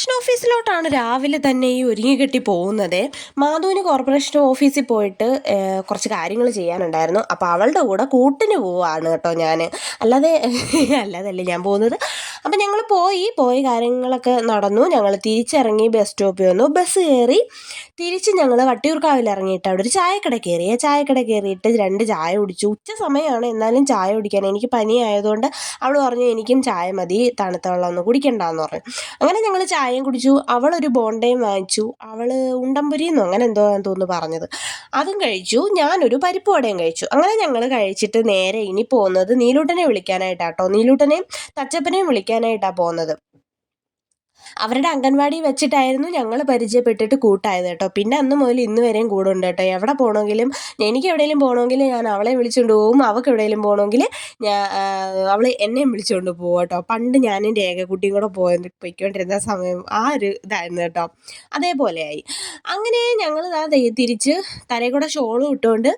Corporation ഓഫീസിലോട്ടാണ് രാവിലെ തന്നെ ഈ ഒരുങ്ങി കെട്ടി പോകുന്നത്. മാധുവിന് കോർപ്പറേഷൻ ഓഫീസിൽ പോയിട്ട് കുറച്ച് കാര്യങ്ങൾ ചെയ്യാനുണ്ടായിരുന്നു. അപ്പോൾ അവളുടെ കൂടെ കൂട്ടിന് പോവാണ് കേട്ടോ ഞാൻ അല്ലാതെ അല്ലാതല്ലേ ഞാൻ പോകുന്നത്. അപ്പം ഞങ്ങൾ പോയി പോയി കാര്യങ്ങളൊക്കെ നടന്നു. ഞങ്ങൾ തിരിച്ചിറങ്ങി ബസ് സ്റ്റോപ്പിൽ വന്നു. ബസ് കയറി തിരിച്ച് ഞങ്ങൾ വട്ടിയൂർക്കാവിൽ ഇറങ്ങിയിട്ട് അവിടെ ഒരു ചായക്കട കയറി ആ ചായക്കട കയറിയിട്ട് രണ്ട് ചായ കുടിച്ചു. ഉച്ച സമയമാണ് എന്നാലും ചായ കുടിക്കാൻ എനിക്ക് പനി ആയതുകൊണ്ട് അവൾ പറഞ്ഞു എനിക്കും ചായ മതി തണുത്ത വെള്ളം ഒന്നും കുടിക്കണ്ടെന്ന് പറഞ്ഞു. അങ്ങനെ ഞങ്ങൾ ചായയും കുടിച്ചു. അവളൊരു ബോണ്ടയും വാങ്ങിച്ചു. അവൾ ഉണ്ടംപുരിയെന്നോ അങ്ങനെ എന്തോ തോന്നുന്നു പറഞ്ഞത്. അതും കഴിച്ചു. ഞാനൊരു പരിപ്പ് വടയും കഴിച്ചു. അങ്ങനെ ഞങ്ങൾ കഴിച്ചിട്ട് നേരെ ഇനി പോകുന്നത് നീലൂട്ടനെ വിളിക്കാനായിട്ടാട്ടോ. നീലൂട്ടനെയും തച്ചപ്പനെയും വിളിക്കാനായിട്ടാണ് പോകുന്നത്. അവരുടെ അംഗൻവാടി വെച്ചിട്ടായിരുന്നു ഞങ്ങൾ പരിചയപ്പെട്ടിട്ട് കൂട്ടായത് കേട്ടോ. പിന്നെ അന്ന് മുതൽ ഇന്ന് വരെയും കൂടെ ഉണ്ട് കേട്ടോ. എവിടെ പോകണമെങ്കിലും എനിക്ക് എവിടെയെങ്കിലും പോകണമെങ്കിൽ ഞാൻ അവളെ വിളിച്ചുകൊണ്ട് പോകും അവൾക്ക് എവിടെയെങ്കിലും പോകണമെങ്കിൽ ഞാൻ അവൾ എന്നെയും വിളിച്ചുകൊണ്ട് പോകും കേട്ടോ. പണ്ട് ഞാനും രേഖക്കുട്ടിയും കൂടെ പോയത് പൊയ്ക്കൊണ്ടിരുന്ന സമയം ആ ഒരു ഇതായിരുന്നു കേട്ടോ. അതേപോലെയായി. അങ്ങനെ ഞങ്ങൾ ആ തിരിച്ച് തലയിൽ കൂടെ ഷോളും ഇട്ടുകൊണ്ട്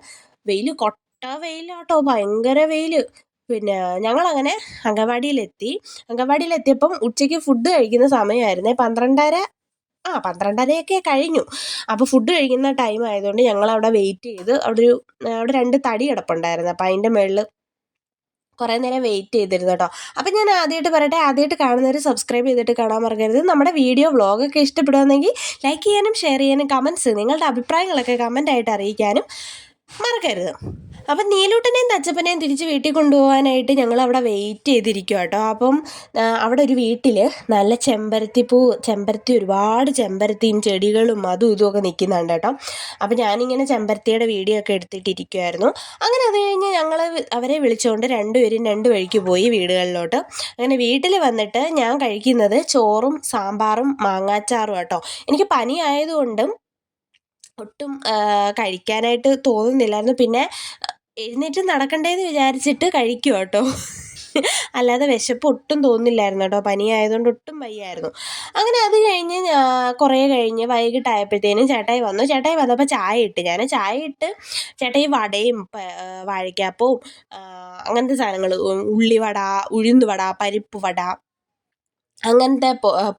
വെയിൽ കൊട്ട വെയിലാട്ടോ. ഭയങ്കര വെയിൽ പിന്നെ ഞങ്ങളങ്ങനെ അംഗൻവാടിയിലെത്തി. അംഗൻവാടിയിലെത്തിയപ്പം ഉച്ചയ്ക്ക് ഫുഡ് കഴിക്കുന്ന സമയമായിരുന്നേ. പന്ത്രണ്ടര ആ പന്ത്രണ്ടരയൊക്കെ കഴിഞ്ഞു. അപ്പോൾ ഫുഡ് കഴിക്കുന്ന ടൈം ആയതുകൊണ്ട് ഞങ്ങൾ അവിടെ വെയിറ്റ് ചെയ്ത്. അവിടെ ഒരു അവിടെ രണ്ട് തടി കിടപ്പുണ്ടായിരുന്നു. അപ്പോൾ അതിന്റെ മുകളിൽ കുറേ നേരം വെയിറ്റ് ചെയ്തിരുന്നു കേട്ടോ അപ്പം ഞാൻ ആദ്യമായിട്ട് പറയട്ടെ ആദ്യമായിട്ട് കാണുന്നവർ സബ്സ്ക്രൈബ് ചെയ്തിട്ട് കാണാൻ മറക്കരുത്. നമ്മുടെ വീഡിയോ വ്ളോഗൊക്കെ ഇഷ്ടപ്പെടുകയാണെങ്കിൽ ലൈക്ക് ചെയ്യാനും ഷെയർ ചെയ്യാനും കമൻസ് നിങ്ങളുടെ അഭിപ്രായങ്ങളൊക്കെ കമന്റായിട്ട് അറിയിക്കാനും മറക്കരുത്. അപ്പം നീലൂട്ടനെയും തച്ചപ്പനെയും തിരിച്ച് വീട്ടിൽ കൊണ്ടുപോകാനായിട്ട് ഞങ്ങൾ അവിടെ വെയിറ്റ് ചെയ്തിരിക്കുക കേട്ടോ. അപ്പം അവിടെ ഒരു വീട്ടിൽ നല്ല ചെമ്പരത്തിപ്പൂ ചെമ്പരത്തി ഒരുപാട് ചെമ്പരത്തിയും ചെടികളും അതും ഇതും ഒക്കെ നിൽക്കുന്നുണ്ട് കേട്ടോ. അപ്പം ഞാനിങ്ങനെ ചെമ്പരത്തിയുടെ വീഡിയോ ഒക്കെ എടുത്തിട്ടിരിക്കുമായിരുന്നു അങ്ങനെ അത് കഴിഞ്ഞ് ഞങ്ങൾ അവരെ വിളിച്ചുകൊണ്ട് രണ്ടുപേരും രണ്ട് വഴിക്ക് പോയി വീടുകളിലോട്ട്. അങ്ങനെ വീട്ടിൽ വന്നിട്ട് ഞാൻ കഴിക്കുന്നത് ചോറും സാമ്പാറും മാങ്ങാച്ചാറും കേട്ടോ. എനിക്ക് പനി ആയതുകൊണ്ടും ഒട്ടും കഴിക്കാനായിട്ട് തോന്നുന്നില്ലായിരുന്നു. പിന്നെ എഴുന്നേറ്റ് നടക്കണ്ടേന്ന് വിചാരിച്ചിട്ട് കഴിക്കും കേട്ടോ അല്ലാതെ വിശപ്പ് ഒട്ടും തോന്നില്ലായിരുന്നു കേട്ടോ പനി ആയതുകൊണ്ട് ഒട്ടും വയ്യായിരുന്നു. അങ്ങനെ അത് കഴിഞ്ഞ് കുറേ കഴിഞ്ഞ് വൈകിട്ടായപ്പോഴത്തേനും ചേട്ടായി വന്നു. ചേട്ടായി വന്നപ്പോൾ ചായ ഇട്ട്. ഞാൻ ചായ ഇട്ട് ചേട്ടായി വടയും വാഴയ്ക്കാപ്പവും അങ്ങനത്തെ സാധനങ്ങൾ ഉള്ളിവട ഉഴുന്നുവട പരിപ്പ് വട അങ്ങനത്തെ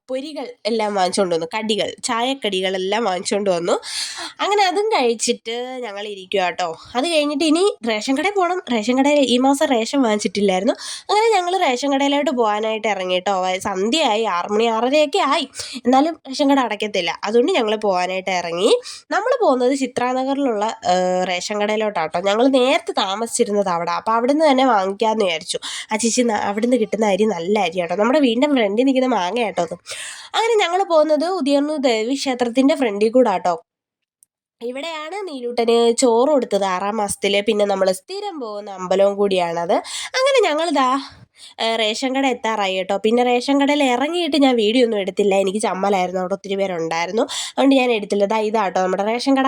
പൊരികൾ എല്ലാം വാങ്ങിച്ചുകൊണ്ട് വന്നു. കടികൾ ചായക്കടികളെല്ലാം വാങ്ങിച്ചുകൊണ്ട് വന്നു. അങ്ങനെ അതും കഴിച്ചിട്ട് ഞങ്ങൾ ഇരിക്കുക കേട്ടോ. അത് കഴിഞ്ഞിട്ട് ഇനി റേഷൻ കടയിൽ പോകണം റേഷൻ കടയിൽ ഈ മാസം റേഷൻ വാങ്ങിച്ചിട്ടില്ലായിരുന്നു. അങ്ങനെ ഞങ്ങൾ റേഷൻ കടയിലോട്ട് പോകാനായിട്ട് ഇറങ്ങി കേട്ടോ. സന്ധ്യയായി. ആറ് മണി ആറരയൊക്കെ ആയി. എന്നാലും റേഷൻ കട അടയ്ക്കത്തില്ല. അതുകൊണ്ട് ഞങ്ങൾ പോകാനായിട്ട് ഇറങ്ങി. നമ്മൾ പോകുന്നത് ചിത്രാനഗറിലുള്ള റേഷൻ കടയിലോട്ടാട്ടോ ഞങ്ങൾ നേരത്തെ താമസിച്ചിരുന്നത് അവിടെ. അപ്പോൾ അവിടെ നിന്ന് തന്നെ വാങ്ങിക്കാമെന്ന് വിചാരിച്ചു. ആ ചേച്ചി അവിടെ നിന്ന് കിട്ടുന്ന അരി നല്ല അരി കേട്ടോ നമ്മുടെ വീണ്ടും ഫ്രണ്ടിൽ നിൽക്കുന്ന മാങ്ങ കേട്ടോ അത്. അങ്ങനെ ഞങ്ങൾ പോകുന്നത് ഉദയർന്നു ദേവി ക്ഷേത്രത്തിന്റെ ഫ്രണ്ടിൽ കൂടെ കേട്ടോ ഇവിടെയാണ് നീലൂട്ടന് ചോറ് കൊടുത്തത് ആറാം മാസത്തിൽ പിന്നെ നമ്മൾ സ്ഥിരം പോകുന്ന അമ്പലവും കൂടിയാണത്. അങ്ങനെ ഞങ്ങളിതാ റേഷൻ കട എത്താറായി കേട്ടോ. പിന്നെ റേഷൻ കടയിൽ ഇറങ്ങിയിട്ട് ഞാൻ വീഡിയോ ഒന്നും എടുത്തില്ല. എനിക്ക് ചമ്മലായിരുന്നു. അവിടെ ഒത്തിരി പേരുണ്ടായിരുന്നു. അതുകൊണ്ട് ഞാൻ എടുത്തില്ല. ഇതാ ഇതാട്ടോ നമ്മുടെ റേഷൻ കട.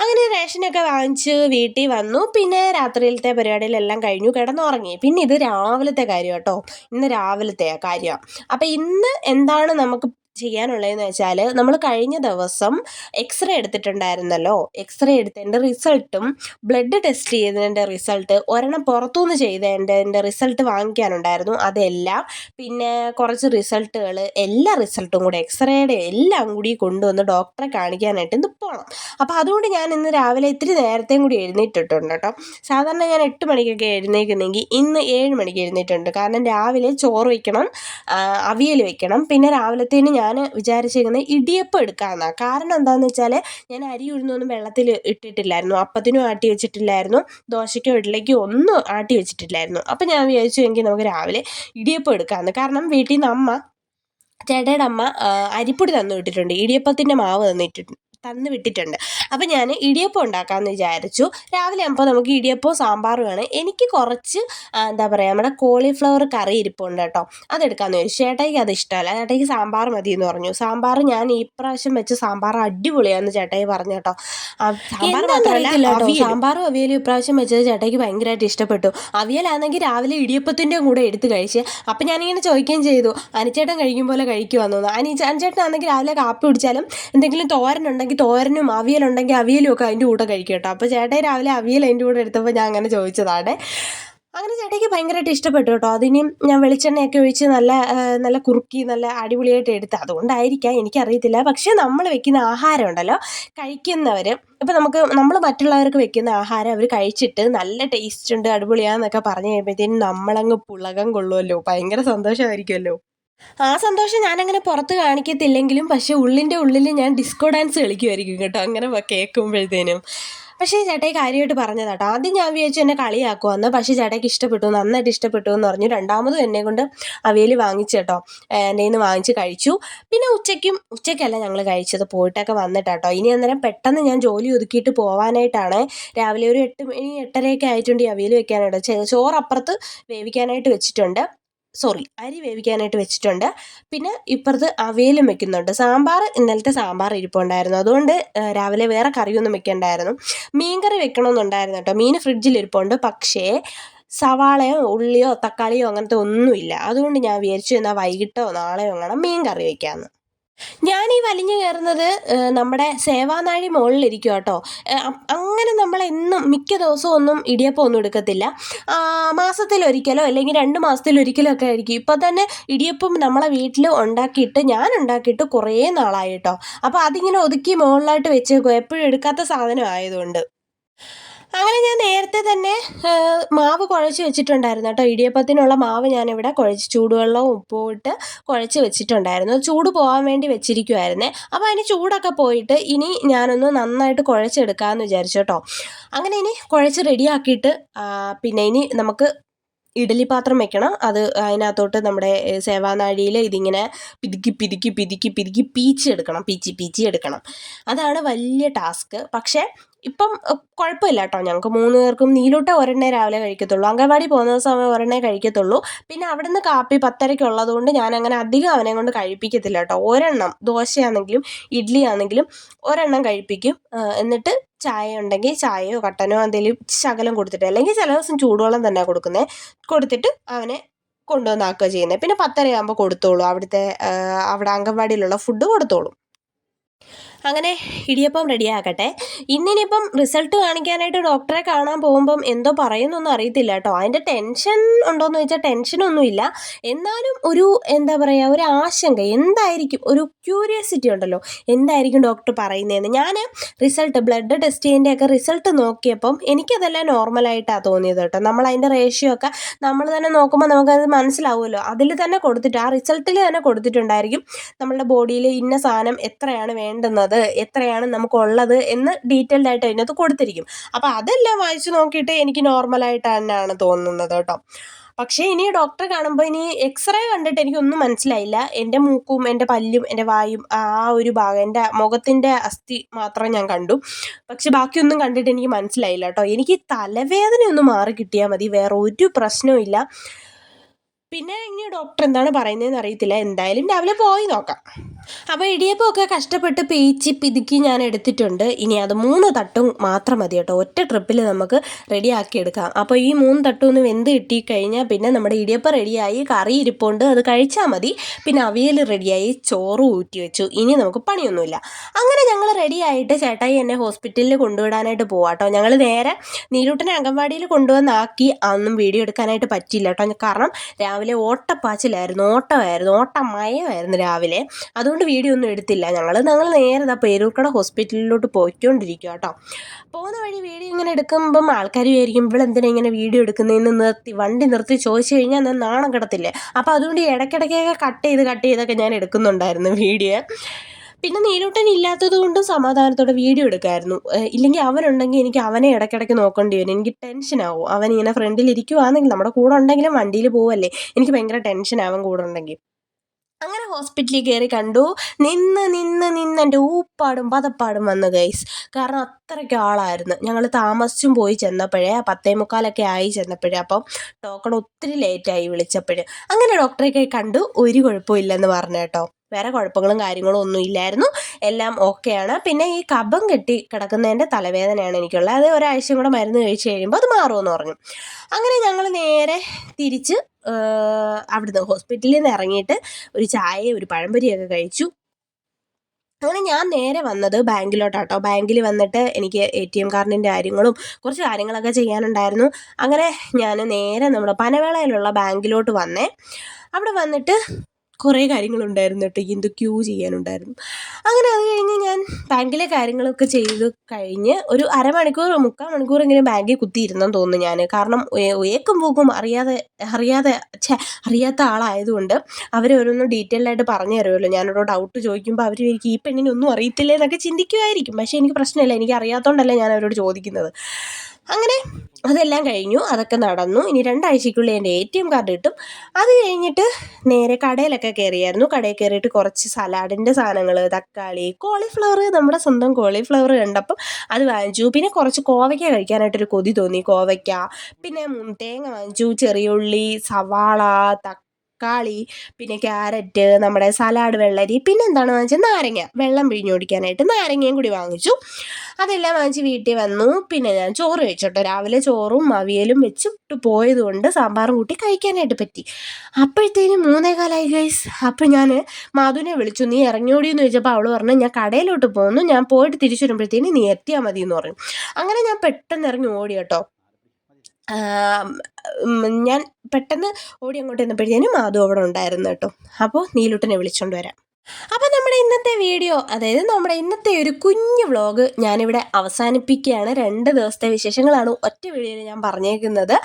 അങ്ങനെ റേഷനൊക്കെ വാങ്ങിച്ച് വീട്ടിൽ വന്നു. പിന്നെ രാത്രിയിലത്തെ പരിപാടിയിലെല്ലാം കഴിഞ്ഞു. കിടന്നുറങ്ങി. പിന്നെ ഇത് രാവിലത്തെ കാര്യം കേട്ടോ. ഇന്ന് രാവിലത്തെ കാര്യമാണ് അപ്പം ഇന്ന് എന്താണ് നമുക്ക് ചെയ്യാനുള്ളതെന്ന് വെച്ചാൽ നമ്മൾ കഴിഞ്ഞ ദിവസം എക്സ്റേ എടുത്തിട്ടുണ്ടായിരുന്നല്ലോ. എക്സ്റേ എടുത്തതിന്റെ റിസൾട്ടും ബ്ലഡ് ടെസ്റ്റ് ചെയ്തതിന്റെ റിസൾട്ട് ഒരെണ്ണം പുറത്തുനിന്ന് ചെയ്തതിന്റെ റിസൾട്ട് വാങ്ങിക്കാനുണ്ടായിരുന്നു. അതെല്ലാം പിന്നെ കുറച്ച് റിസൾട്ടുകൾ എല്ലാ റിസൾട്ടും കൂടെ എക്സ്റേയുടെ എല്ലാം കൂടി കൊണ്ടുവന്ന് ഡോക്ടറെ കാണിക്കാനായിട്ട് ഇന്ന് പോകണം അപ്പോൾ അതുകൊണ്ട് ഞാൻ ഇന്ന് രാവിലെ ഇത്തിരി നേരത്തെയും കൂടി എഴുന്നേറ്റിട്ടുണ്ട് കേട്ടോ. സാധാരണ ഞാൻ എട്ട് മണിക്കൊക്കെ എഴുന്നേൽക്കുന്നെങ്കിൽ ഇന്ന് ഏഴ് മണിക്ക് എഴുന്നേറ്റുണ്ട് കാരണം രാവിലെ ചോറ് വയ്ക്കണം അവിയൽ വെക്കണം. പിന്നെ രാവിലത്തേന് ഞാൻ വിചാരിച്ചിരിക്കുന്നത് ഇടിയപ്പം എടുക്കാമെന്നാണ് കാരണം എന്താണെന്ന് വെച്ചാൽ ഞാൻ അരി ഉഴുന്നൊന്നും വെള്ളത്തിൽ ഇട്ടിട്ടില്ലായിരുന്നു. അപ്പത്തിനും ആട്ടി വെച്ചിട്ടില്ലായിരുന്നു. ദോശയ്ക്കോ ഇഡ്ഡലിക്കോ ഒന്നും ആട്ടി വെച്ചിട്ടില്ലായിരുന്നു. അപ്പം ഞാൻ വിചാരിച്ചു എങ്കിൽ നമുക്ക് രാവിലെ ഇടിയപ്പം എടുക്കാമെന്ന് കാരണം വീട്ടിൽ നിന്ന് അമ്മ ചേട്ടയുടെ അമ്മ അരിപ്പൊടി തന്നു വിട്ടിട്ടുണ്ട്. ഇടിയപ്പത്തിന്റെ മാവ് തന്നിട്ടുണ്ട് തന്നു വിട്ടിട്ടുണ്ട്. അപ്പം ഞാൻ ഇടിയപ്പം ഉണ്ടാക്കാമെന്ന് വിചാരിച്ചു. രാവിലെ ആകുമ്പോൾ നമുക്ക് ഇടിയപ്പവും വേണം എനിക്ക് കുറച്ച് എന്താ പറയുക നമ്മുടെ കോളിഫ്ലവർ കറി ഇരിപ്പുണ്ട് കേട്ടോ. അതെടുക്കാമെന്ന് ചോദിച്ചു ചേട്ടായിക്ക് അത് ഇഷ്ടമല്ല. ചേട്ടായിക്ക് സാമ്പാർ മതി എന്ന് പറഞ്ഞു. സാമ്പാർ ഞാൻ ഈ പ്രാവശ്യം വെച്ച് സാമ്പാർ അടിപൊളിയാന്ന് ചേട്ടായി പറഞ്ഞു കേട്ടോ. സാമ്പാറും അവിയലും ഇപ്രാവശ്യം വെച്ചത് ചേട്ടായിക്ക് ഭയങ്കരമായിട്ട് ഇഷ്ടപ്പെട്ടു. അവിയലാണെങ്കിൽ രാവിലെ ഇടിയപ്പത്തിന്റെ കൂടെ എടുത്ത് കഴിച്ച്. അപ്പം ഞാനിങ്ങനെ ചോദിക്കുകയും ചെയ്തു. അനിച്ചേട്ടൻ കഴിക്കും പോലെ കഴിക്കുവാന്നു അനി അനിച്ചേട്ടനാണെങ്കിൽ രാവിലെ കാപ്പി കുടിച്ചാലും എന്തെങ്കിലും തോരനുണ്ടെങ്കിൽ തോരനും അവിയലുണ്ടെങ്കിൽ അവിയലും ഒക്കെ അതിന്റെ കൂടെ കഴിക്കും കേട്ടോ. അപ്പോൾ ചേട്ടായി രാവിലെ അവിയൽ അതിന്റെ കൂടെ എടുത്തപ്പോൾ ഞാൻ അങ്ങനെ ചോദിച്ചതാണ്. അങ്ങനെ ചേട്ടയ്ക്ക് ഭയങ്കരമായിട്ട് ഇഷ്ടപ്പെട്ടു കേട്ടോ. അതിനും ഞാൻ വെളിച്ചെണ്ണയൊക്കെ ഒഴിച്ച് നല്ല നല്ല കുറുക്കി നല്ല അടിപൊളിയായിട്ട് എടുത്ത്. അതുകൊണ്ടായിരിക്കാം എനിക്കറിയത്തില്ല. പക്ഷേ നമ്മൾ വെക്കുന്ന ആഹാരം ഉണ്ടല്ലോ കഴിക്കുന്നവർ ഇപ്പം നമുക്ക് നമ്മൾ മറ്റുള്ളവർക്ക് വെക്കുന്ന ആഹാരം അവർ കഴിച്ചിട്ട് നല്ല ടേസ്റ്റ് ഉണ്ട് അടിപൊളിയാന്നൊക്കെ പറഞ്ഞു കഴിയുമ്പോഴത്തേനും നമ്മളങ്ങ് പുളകം കൊള്ളുമല്ലോ ഭയങ്കര സന്തോഷമായിരിക്കുമല്ലോ ആ സന്തോഷം ഞാനങ്ങനെ പുറത്ത് കാണിക്കത്തില്ലെങ്കിലും പക്ഷേ ഉള്ളിന്റെ ഉള്ളിൽ ഞാൻ ഡിസ്കോ ഡാൻസ് കളിക്കുമായിരിക്കും കേട്ടോ അങ്ങനെ കേൾക്കുമ്പോഴത്തേനും. പക്ഷേ ചേട്ടായി കാര്യമായിട്ട് പറഞ്ഞത് കേട്ടോ ആദ്യം ഞാൻ വിചാരിച്ചു എന്നെ കളിയാക്കുമെന്ന് പക്ഷേ ചേട്ടായിക്ക് ഇഷ്ടപ്പെട്ടു നന്നായിട്ട് ഇഷ്ടപ്പെട്ടു എന്ന് പറഞ്ഞു. രണ്ടാമതും എന്നെ കൊണ്ട് അവയിൽ വാങ്ങിച്ചു കേട്ടോ എന്റെ നിന്ന് വാങ്ങിച്ച് കഴിച്ചു. പിന്നെ ഉച്ചയ്ക്കും ഉച്ചയ്ക്കല്ല ഞങ്ങൾ കഴിച്ചത് പോയിട്ടൊക്കെ വന്നിട്ട് കേട്ടോ ഇനി അന്നേരം പെട്ടെന്ന് ഞാൻ ജോലി ഒതുക്കിയിട്ട് പോകാനായിട്ടാണ് രാവിലെ ഒരു എട്ട് മണി എട്ടരയൊക്കെ ആയിട്ടുണ്ട് ഈ അവിയൽ വെക്കാനായിട്ട്. ചോറപ്പുറത്ത് വേവിക്കാനായിട്ട് വെച്ചിട്ടുണ്ട്. സോറി അരി വേവിക്കാനായിട്ട് വെച്ചിട്ടുണ്ട്. പിന്നെ ഇപ്പുറത്ത് അവയിലും വെക്കുന്നുണ്ട്. സാമ്പാർ ഇന്നലത്തെ സാമ്പാർ ഇരിപ്പുണ്ടായിരുന്നു. അതുകൊണ്ട് രാവിലെ വേറെ കറിയൊന്നും വെക്കണ്ടായിരുന്നു. മീൻകറി വെക്കണമെന്നുണ്ടായിരുന്നു കേട്ടോ. മീൻ ഫ്രിഡ്ജിൽ ഇരിപ്പുണ്ട്. പക്ഷേ സവാളയോ ഉള്ളിയോ തക്കാളിയോ അങ്ങനത്തെ ഒന്നുമില്ല. അതുകൊണ്ട് ഞാൻ വിചാരിച്ചു എന്നാൽ വൈകിട്ടോ നാളെയോ അങ്ങനെ മീൻ കറി വെക്കാമെന്ന് ഞാൻ ഈ വലിഞ്ഞു കയറുന്നത് നമ്മുടെ സേവാനാഴി മുകളിലിരിക്കും കേട്ടോ അങ്ങനെ നമ്മൾ എന്നും മിക്ക ദിവസവും ഒന്നും ഇടിയപ്പം ഒന്നും എടുക്കത്തില്ല. മാസത്തിലൊരിക്കലോ അല്ലെങ്കിൽ രണ്ട് മാസത്തിലൊരിക്കലോ ഒക്കെ ആയിരിക്കും. ഇപ്പം തന്നെ ഇടിയപ്പം നമ്മളെ വീട്ടിൽ ഉണ്ടാക്കിയിട്ട് ഞാൻ ഉണ്ടാക്കിയിട്ട് കുറേ നാളായിട്ടോ അപ്പോൾ അതിങ്ങനെ ഒതുക്കി മുകളിലായിട്ട് വെച്ചേക്കും എപ്പോഴും എടുക്കാത്ത സാധനം ആയതുകൊണ്ട്. അങ്ങനെ ഞാൻ നേരത്തെ തന്നെ മാവ് കുഴച്ച് വെച്ചിട്ടുണ്ടായിരുന്നു കേട്ടോ. ഇടിയപ്പത്തിനുള്ള മാവ് ഞാനിവിടെ കുഴച്ച് ചൂടുവെള്ളവും ഉപ്പും ഇട്ട് കുഴച്ച് വെച്ചിട്ടുണ്ടായിരുന്നു. ചൂട് പോകാൻ വേണ്ടി വെച്ചിരിക്കുമായിരുന്നേ അപ്പോൾ അതിന് ചൂടൊക്കെ പോയിട്ട് ഇനി ഞാനൊന്ന് നന്നായിട്ട് കുഴച്ചെടുക്കാമെന്ന് വിചാരിച്ചു കേട്ടോ. അങ്ങനെ ഇനി കുഴച്ച് റെഡിയാക്കിയിട്ട് പിന്നെ ഇനി നമുക്ക് ഇഡലി പാത്രം വെക്കണം. അത് അതിനകത്തോട്ട് നമ്മുടെ സേവാനാഴിയിൽ ഇതിങ്ങനെ പിതുക്കി പിതുക്കി പിതുക്കി പിതുക്കി പീച്ചെടുക്കണം പീച്ചി പീച്ചി എടുക്കണം. അതാണ് വലിയ ടാസ്ക്. പക്ഷേ ഇപ്പം കുഴപ്പമില്ല കേട്ടോ. ഞങ്ങൾക്ക് മൂന്ന് പേർക്കും നീലോട്ട് ഒരെണ്ണേ രാവിലെ കഴിക്കത്തുള്ളൂ. അംഗൻവാടി പോകുന്ന സമയം ഒരെണ്ണേ കഴിക്കത്തുള്ളൂ. പിന്നെ അവിടുന്ന് കാപ്പി പത്തരയ്ക്ക് ഉള്ളതുകൊണ്ട് ഞാൻ അങ്ങനെ അധികം അവനെ കൊണ്ട് കഴിപ്പിക്കത്തില്ല കേട്ടോ. ഒരെണ്ണം ദോശയാണെങ്കിലും ഇഡ്ഡലി ആണെങ്കിലും ഒരെണ്ണം കഴിപ്പിക്കും. എന്നിട്ട് ചായ ഉണ്ടെങ്കിൽ ചായയോ കട്ടനോ എന്തെങ്കിലും ശകലം കൊടുത്തിട്ട് അല്ലെങ്കിൽ ചില ദിവസം ചൂടുവെള്ളം തന്നെ കൊടുക്കുന്നത് കൊടുത്തിട്ട് അവനെ കൊണ്ടുവന്നാക്കുക ചെയ്യുന്നത് പിന്നെ പത്തരയാകുമ്പോൾ കൊടുത്തോളൂ. അവിടുത്തെ അവിടെ അംഗൻവാടിയിലുള്ള ഫുഡ് കൊടുത്തോളൂ. അങ്ങനെ ഇടിയപ്പം റെഡിയാക്കട്ടെ ഇന്നിനിപ്പം റിസൾട്ട് കാണിക്കാനായിട്ട് ഡോക്ടറെ കാണാൻ പോകുമ്പം എന്തോ പറയുന്നൊന്നും അറിയത്തില്ല കേട്ടോ. അതിന്റെ ടെൻഷൻ ഉണ്ടോയെന്ന് ചോദിച്ചാൽ ടെൻഷനൊന്നുമില്ല എന്നാലും ഒരു എന്താ പറയുക ഒരു ആശങ്ക എന്തായിരിക്കും? ഒരു ക്യൂരിയോസിറ്റി ഉണ്ടല്ലോ. എന്തായിരിക്കും ഡോക്ടർ പറയുന്നതെന്ന് ഞാൻ റിസൾട്ട് ബ്ലഡ് ടെസ്റ്റ് ഒക്കെ റിസൾട്ട് നോക്കിയപ്പം എനിക്കതെല്ലാം നോർമലായിട്ടാണ് തോന്നിയത് കേട്ടോ. നമ്മൾ അതിന്റെ റേഷ്യോ ഒക്കെ നമ്മൾ തന്നെ നോക്കുമ്പോൾ നമുക്കത് മനസ്സിലാവുമല്ലോ. അതിൽ തന്നെ കൊടുത്തിട്ട് ആ റിസൾട്ടിൽ തന്നെ കൊടുത്തിട്ടുണ്ടായിരിക്കും നമ്മളുടെ ബോഡിയിൽ ഇന്ന സാധനം എത്രയാണ് വേണ്ടുന്നത്. എത്രയാണ് നമുക്കുള്ളത് എന്ന് ഡീറ്റെയിൽഡ് ആയിട്ട് അതിനകത്ത് കൊടുത്തിരിക്കും. അപ്പോൾ അതെല്ലാം വായിച്ചു നോക്കിയിട്ട് എനിക്ക് നോർമലായിട്ട് തന്നെയാണ് തോന്നുന്നത് കേട്ടോ. പക്ഷേ ഇനി ഡോക്ടറെ കാണുമ്പോൾ ഇനി എക്സ്റേ കണ്ടിട്ട് എനിക്കൊന്നും മനസ്സിലായില്ല. എന്റെ മൂക്കും എന്റെ പല്ലും എന്റെ വായും ആ ഒരു ഭാഗം എന്റെ മുഖത്തിന്റെ അസ്ഥി മാത്രം ഞാൻ കണ്ടു. പക്ഷെ ബാക്കിയൊന്നും കണ്ടിട്ട് എനിക്ക് മനസ്സിലായില്ല കേട്ടോ. എനിക്ക് തലവേദന ഒന്ന് മാറി കിട്ടിയാൽ മതി. വേറെ ഒരു പ്രശ്നവും ഇല്ല. പിന്നെ ഇനി ഡോക്ടർ എന്താണ് പറയുന്നതെന്ന് അറിയത്തില്ല. എന്തായാലും രാവിലെ പോയി നോക്കാം. അപ്പോൾ ഇടിയപ്പമൊക്കെ കഷ്ടപ്പെട്ട് പേച്ച് പിതുക്കി ഞാൻ എടുത്തിട്ടുണ്ട്. ഇനി അത് മൂന്ന് തട്ടും മാത്രം മതി കേട്ടോ. ഒറ്റ ട്രിപ്പിൽ നമുക്ക് റെഡിയാക്കി എടുക്കാം. അപ്പോൾ ഈ മൂന്ന് തട്ടും ഒന്ന് വെന്ത് കിട്ടി കഴിഞ്ഞാൽ പിന്നെ നമ്മുടെ ഇടിയപ്പം റെഡിയായി കറി ഇരിപ്പുണ്ട് അത് കഴിച്ചാൽ മതി. പിന്നെ അവിയൽ റെഡിയായി ചോറ് ഊറ്റി വെച്ചു. ഇനി നമുക്ക് പണിയൊന്നുമില്ല. അങ്ങനെ ഞങ്ങൾ റെഡിയായിട്ട് ചേട്ടായി എന്നെ ഹോസ്പിറ്റലിൽ കൊണ്ടുവിടാനായിട്ട് പോവാം കേട്ടോ. ഞങ്ങൾ നേരെ നീലൂട്ടനെ അംഗൻവാടിയിൽ കൊണ്ടുവന്നാക്കി. അന്നും വീഡിയോ എടുക്കാനായിട്ട് പറ്റില്ല കേട്ടോ. കാരണം രാവിലെ ഓട്ടപ്പാച്ചിലായിരുന്നു ഓട്ടമായിരുന്നു ഓട്ടമയമായിരുന്നു രാവിലെ. അതുകൊണ്ട് വീഡിയോ ഒന്നും എടുത്തില്ല. ഞങ്ങൾ ഞങ്ങൾ നേരെ ഇതാ പേരൂർക്കട ഹോസ്പിറ്റലിലോട്ട് പോയിക്കൊണ്ടിരിക്കുക കേട്ടോ പോകുന്ന വഴി വീഡിയോ ഇങ്ങനെ എടുക്കുമ്പം ആൾക്കാർ വിചാരിക്കും എന്തിനാ ഇങ്ങനെ വീഡിയോ എടുക്കുന്നതെന്ന് നിർത്തി വണ്ടി നിർത്തി ചോദിച്ചു കഴിഞ്ഞാൽ ഞാൻ നാണം കിടത്തില്ലേ? അപ്പോൾ അതുകൊണ്ട് ഇടയ്ക്കിടയ്ക്കൊക്കെ കട്ട് ചെയ്ത് കട്ട് ചെയ്തൊക്കെ ഞാൻ എടുക്കുന്നുണ്ടായിരുന്നു വീഡിയോ. പിന്നെ നീലൂട്ടൻ ഇല്ലാത്തത് കൊണ്ടും സമാധാനത്തോടെ വീഡിയോ എടുക്കായിരുന്നു. ഇല്ലെങ്കിൽ അവനുണ്ടെങ്കിൽ എനിക്ക് അവനെ ഇടയ്ക്കിടയ്ക്ക് നോക്കേണ്ടി വരും. എനിക്ക് ടെൻഷനാവും അവൻ ഇങ്ങനെ ഫ്രണ്ടിൽ ഇരിക്കുവാണെങ്കിൽ നമ്മുടെ കൂടെ ഉണ്ടെങ്കിലും വണ്ടിയിൽ പോവല്ലേ എനിക്ക് ഭയങ്കര ടെൻഷനാവും കൂടെ ഉണ്ടെങ്കിൽ. അങ്ങനെ ഹോസ്പിറ്റലിൽ കയറി കണ്ടു. നിന്ന് നിന്ന് നിന്ന് എന്റെ ഊപ്പാടും പതപ്പാടും വന്നു ഗൈസ് കാരണം അത്രയ്ക്ക് ആളായിരുന്നു. ഞങ്ങൾ താമസിച്ചും പോയി ചെന്നപ്പോഴേ പത്തേ മുക്കാലൊക്കെ ആയി ചെന്നപ്പോഴേ അപ്പം ടോക്കൺ ഒത്തിരി ലേറ്റായി വിളിച്ചപ്പോഴേ. അങ്ങനെ ഡോക്ടറെ കണ്ടു. ഒരു കുഴപ്പമില്ലെന്ന് പറഞ്ഞു കേട്ടോ. വേറെ കുഴപ്പങ്ങളും കാര്യങ്ങളും ഒന്നും ഇല്ലായിരുന്നു. എല്ലാം ഓക്കെയാണ് പിന്നെ ഈ കബം കെട്ടി കിടക്കുന്നതിന്റെ തലവേദനയാണ് എനിക്കുള്ളത്. അത് ഒരാഴ്ചയും കൂടെ മരുന്ന് കഴിച്ച് കഴിയുമ്പോൾ അത് മാറുമെന്ന് പറഞ്ഞു. അങ്ങനെ ഞങ്ങൾ നേരെ തിരിച്ച് അവിടുന്ന് ഹോസ്പിറ്റലിൽ നിന്ന് ഇറങ്ങിയിട്ട് ഒരു ചായ ഒരു പഴംപൊരിയൊക്കെ കഴിച്ചു. അങ്ങനെ ഞാൻ നേരെ വന്നത് ബാങ്കിലോട്ടാട്ടോ. ബാങ്കിൽ വന്നിട്ട് എനിക്ക് എ ടി എം കാർഡിന്റെ കാര്യങ്ങളും കുറച്ച് കാര്യങ്ങളൊക്കെ ചെയ്യാനുണ്ടായിരുന്നു. അങ്ങനെ ഞാൻ നേരെ നമ്മുടെ പനവേളയിലുള്ള ബാങ്കിലോട്ട് വന്നേ. അവിടെ വന്നിട്ട് കുറേ കാര്യങ്ങളുണ്ടായിരുന്നു കേട്ടോ എന്തോ ക്യൂ ചെയ്യാനുണ്ടായിരുന്നു. അങ്ങനെ അത് കഴിഞ്ഞ് ഞാൻ ബാങ്കിലെ കാര്യങ്ങളൊക്കെ ചെയ്ത് കഴിഞ്ഞ് ഒരു അരമണിക്കൂർ മുക്കാൽ മണിക്കൂർ ഇങ്ങനെ ബാങ്കിൽ കുത്തിയിരുന്നെന്ന് തോന്നുന്നു ഞാൻ കാരണം ഏക്കും പോക്കും അറിയാതെ അറിയാതെ അറിയാത്ത ആളായതുകൊണ്ട് അവർ ഓരോന്നും ഡീറ്റെയിൽ ആയിട്ട് പറഞ്ഞു തരുമല്ലോ. ഞാനൊരു ഡൗട്ട് ചോദിക്കുമ്പോൾ അവർ എനിക്ക് ഈ പെണ്ണിനെ ഒന്നും അറിയത്തില്ലേ എന്നൊക്കെ ചിന്തിക്കുമായിരിക്കും. പക്ഷേ എനിക്ക് പ്രശ്നമില്ല എനിക്ക് അറിയാത്തതുകൊണ്ടല്ല ഞാൻ അവരോട് ചോദിക്കുന്നത്. അങ്ങനെ അതെല്ലാം കഴിഞ്ഞു. അതൊക്കെ നടന്നു. ഇനി രണ്ടാഴ്ചയ്ക്കുള്ളിൽ എന്റെ എ ടി എം കാർഡ് കിട്ടും. അത് കഴിഞ്ഞിട്ട് നേരെ കടയിലൊക്കെ കയറിയായിരുന്നു. കടയിൽ കയറിയിട്ട് കുറച്ച് സലാഡിന്റെ സാധനങ്ങൾ തക്കാളി കോളിഫ്ലവർ നമ്മുടെ സ്വന്തം കോളിഫ്ലവർ കണ്ടപ്പം അത് വാങ്ങിച്ചു. പിന്നെ കുറച്ച് കോവയ്ക്ക കഴിക്കാനായിട്ടൊരു കൊതി തോന്നി. കോവയ്ക്ക പിന്നെ തേങ്ങ വാങ്ങിച്ചു. ചെറിയുള്ളി സവാള തക്കാളി പിന്നെ ക്യാരറ്റ് നമ്മുടെ സലാഡ് വെള്ളരി പിന്നെ എന്താണ് വാങ്ങിച്ചത് നാരങ്ങ. വെള്ളം പിഴിഞ്ഞു കുടിക്കാനായിട്ട് നാരങ്ങയും കൂടി വാങ്ങിച്ചു. അതെല്ലാം വാങ്ങിച്ച് വീട്ടിൽ വന്നു. പിന്നെ ഞാൻ ചോറ് വെച്ചോട്ടോ. രാവിലെ ചോറും അവിയലും വെച്ചിട്ട് പോയത് കൊണ്ട് സാമ്പാറും കൂട്ടി കഴിക്കാനായിട്ട് പറ്റി. അപ്പോഴത്തേന് മൂന്നേ കാലായി ഗൈസ് അപ്പം ഞാൻ മാധുവിനെ വിളിച്ചു. നീ ഇറങ്ങിയോടി എന്ന് ചോദിച്ചപ്പോൾ അവൾ പറഞ്ഞു ഞാൻ കടയിലോട്ട് പോകുന്നു. ഞാൻ പോയിട്ട് തിരിച്ചു വരുമ്പോഴത്തേന് നീ എത്തിയാൽ മതി എന്ന് പറഞ്ഞു. അങ്ങനെ ഞാൻ പെട്ടെന്ന് ഇറങ്ങി ഓടി കേട്ടോ. ഞാൻ പെട്ടെന്ന് ഓടി അങ്ങോട്ട് ചെന്നപ്പോഴത്തേനും മാധു അവിടെ ഉണ്ടായിരുന്നു കേട്ടോ. അപ്പോൾ നീലുട്ടനെ വിളിച്ചുകൊണ്ട് വരാം. അപ്പോൾ നമ്മുടെ ഇന്നത്തെ വീഡിയോ അതായത് നമ്മുടെ ഇന്നത്തെ ഒരു കുഞ്ഞു വ്ളോഗ് ഞാനിവിടെ അവസാനിപ്പിക്കുകയാണ്. രണ്ട് ദിവസത്തെ വിശേഷങ്ങളാണ് ഒറ്റ വീഡിയോയിൽ ഞാൻ പറഞ്ഞേക്കുന്നത്.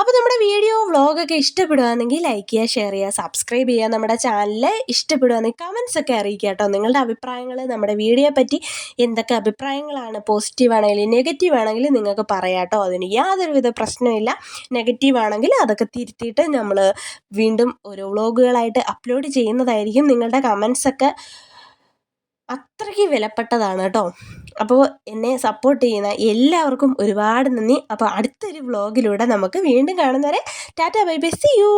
അപ്പോൾ നമ്മുടെ വീഡിയോ വ്ളോഗൊക്കെ ഇഷ്ടപ്പെടുകയാണെങ്കിൽ ലൈക്ക് ചെയ്യുക ഷെയർ ചെയ്യുക സബ്സ്ക്രൈബ് ചെയ്യുക നമ്മുടെ ചാനൽ ഇഷ്ടപ്പെടുകയാണെങ്കിൽ കമൻസ് ഒക്കെ അറിയിക്കുക കേട്ടോ. നിങ്ങളുടെ അഭിപ്രായങ്ങൾ നമ്മുടെ വീഡിയോയെ പറ്റി എന്തൊക്കെ അഭിപ്രായങ്ങളാണ്? പോസിറ്റീവ് ആണെങ്കിലും നെഗറ്റീവ് ആണെങ്കിലും നിങ്ങൾക്ക് പറയാം കേട്ടോ. അതിന് യാതൊരുവിധ പ്രശ്നമില്ല നെഗറ്റീവ് ആണെങ്കിൽ അതൊക്കെ തിരുത്തിയിട്ട് നമ്മൾ വീണ്ടും ഓരോ വ്ളോഗുകളായിട്ട് അപ്ലോഡ് ചെയ്യുന്നതായിരിക്കും നിങ്ങളുടെ കമൻസ് ഒക്കെ. അത്രയ്ക്ക് വിലപ്പെട്ടതാണ് കേട്ടോ. അപ്പോൾ എന്നെ സപ്പോർട്ട് ചെയ്യുന്ന എല്ലാവർക്കും ഒരുപാട് നന്ദി. അപ്പോൾ അടുത്തൊരു വ്ളോഗിലൂടെ നമുക്ക് വീണ്ടും കാണുന്നവരെ tata bye bye see you